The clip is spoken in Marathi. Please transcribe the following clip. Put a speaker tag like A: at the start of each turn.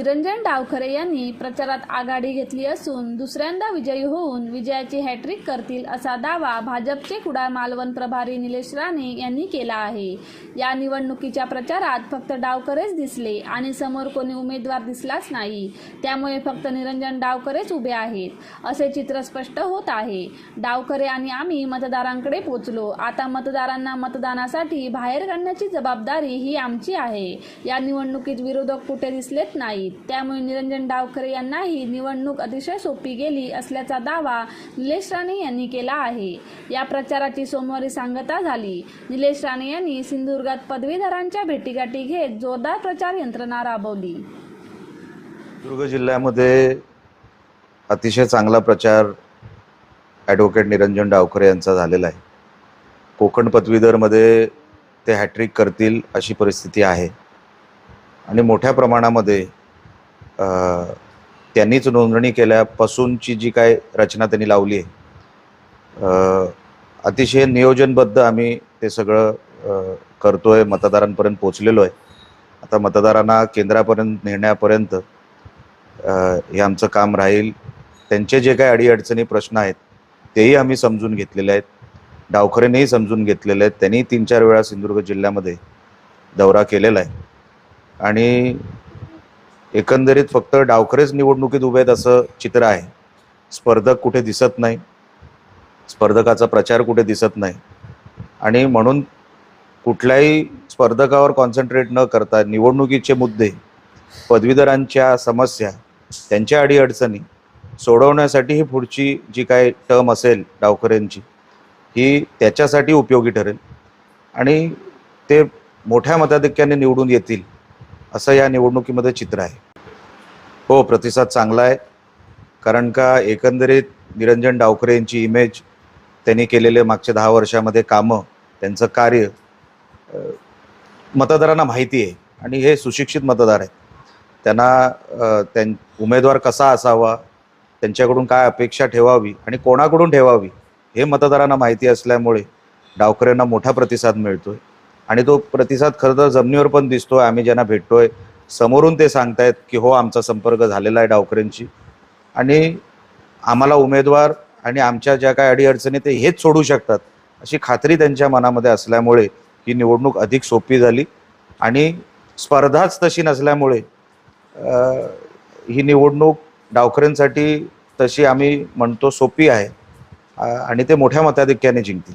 A: निरंजन डावखरे यांनी प्रचारात आघाडी घेतली असून दुसऱ्यांदा विजयी होऊन विजयाची हॅट्रिक करतील असा दावा भाजपचे कुडाळ मालवण प्रभारी निलेश राणे यांनी केला आहे. या निवडणुकीच्या प्रचारात फक्त डावकरेच दिसले आणि समोर कोणी उमेदवार दिसलाच नाही. त्यामुळे फक्त निरंजन डावकरेच उभे आहेत असे चित्र स्पष्ट होत आहे. डावकरे आणि आम्ही मतदारांकडे पोचलो. आता मतदारांना मतदानासाठी बाहेर काढण्याची जबाबदारी ही आमची आहे. या निवडणुकीत विरोधक कुठे दिसलेत नाहीत त्यामुळे निरंजन डावखरे यांनाही निवडणूक अतिशय सोपी गेली असल्याचा दावा निलेश राणे यांनी केला आहे. या प्रचाराची सोमवारी सांगता झाली. निलेश राणे यांनी सिंधुदुर्गात पदवीधरांच्या भेटीगाठी घेत जोरदार प्रचार यंत्रणा राबवली.
B: दुर्ग जिल्ह्यामध्ये अतिशय चांगला प्रचार ॲडव्होकेट निरंजन डावखरे यांचा झालेला आहे. कोकण पदवीधरमध्ये ते हॅट्रिक करतील अशी परिस्थिती आहे. आणि मोठ्या प्रमाणामध्ये त्यांनीच नोंदणी केल्यापासूनची जी काय रचना त्यांनी लावली आहे. अतिशय नियोजनबद्ध आम्ही ते सगळं करतोय मतदारांपर्यंत पोचलेलो आहे. आता मतदारांना केंद्रापर्यंत नेण्यापर्यंत हे आमचं काम राहील. त्यांचे जे काही अडीअडचणी प्रश्न आहेत तेही आम्ही समजून घेतलेले आहेत. डावखरेनेही समजून घेतलेले आहेत. त्यांनी तीन चार वेळा सिंधुदुर्ग जिल्ह्यामध्ये दौरा केलेला आहे. आणि एकंदरीत फक्त डावखरेच निवडणुकीत उभे आहेत असं चित्र आहे. स्पर्धक कुठे दिसत नाही. स्पर्धकाचा प्रचार कुठे दिसत नाही. आणि म्हणून कुठल्याही स्पर्धकावर कॉन्सन्ट्रेट न करता निवडणुकीचे मुद्दे पदवीधरांच्या समस्या त्यांच्या अडीअडचणी सोडवण्यासाठी ही पुढची जी काय टर्म असेल डावखरेंची ही त्याच्यासाठी उपयोगी ठरेल. आणि ते मोठ्या मताधिक्याने निवडून येतील. असं या निवडणुकीमध्ये चित्र आहे. हो प्रतिसाद चांगला आहे. कारण का एकंदरीत निरंजन डावकरे यांची इमेज त्यांनी केलेले मागच्या दहा वर्षामध्ये कामं त्यांचं कार्य मतदारांना माहिती आहे आणि हे सुशिक्षित मतदार आहेत. त्यांना त्यां उमेदवार कसा असावा त्यांच्याकडून काय अपेक्षा ठेवावी आणि कोणाकडून ठेवावी हे मतदारांना माहिती असल्यामुळे डावकऱ्यांना मोठा प्रतिसाद मिळतोय. आणि तो प्रतिसाद खरं तर जमिनीवर पण दिसतोय आम्ही ज्यांना भेटतोय समोरून ते सांगतायत की हो आमचा संपर्क झालेला आहे डावकरेंशी आणि आम्हाला उमेदवार आणि आमच्या ज्या काय अडीअडचणी ते हेच सोडू शकतात. अशी खात्री त्यांच्या मनामध्ये असल्यामुळे ही निवडणूक अधिक सोपी झाली. आणि स्पर्धाच तशी नसल्यामुळे ही निवडणूक डावखऱ्यांसाठी तशी आम्ही म्हणतो सोपी आहे. आणि ते मोठ्या मताधिक्याने जिंकतील.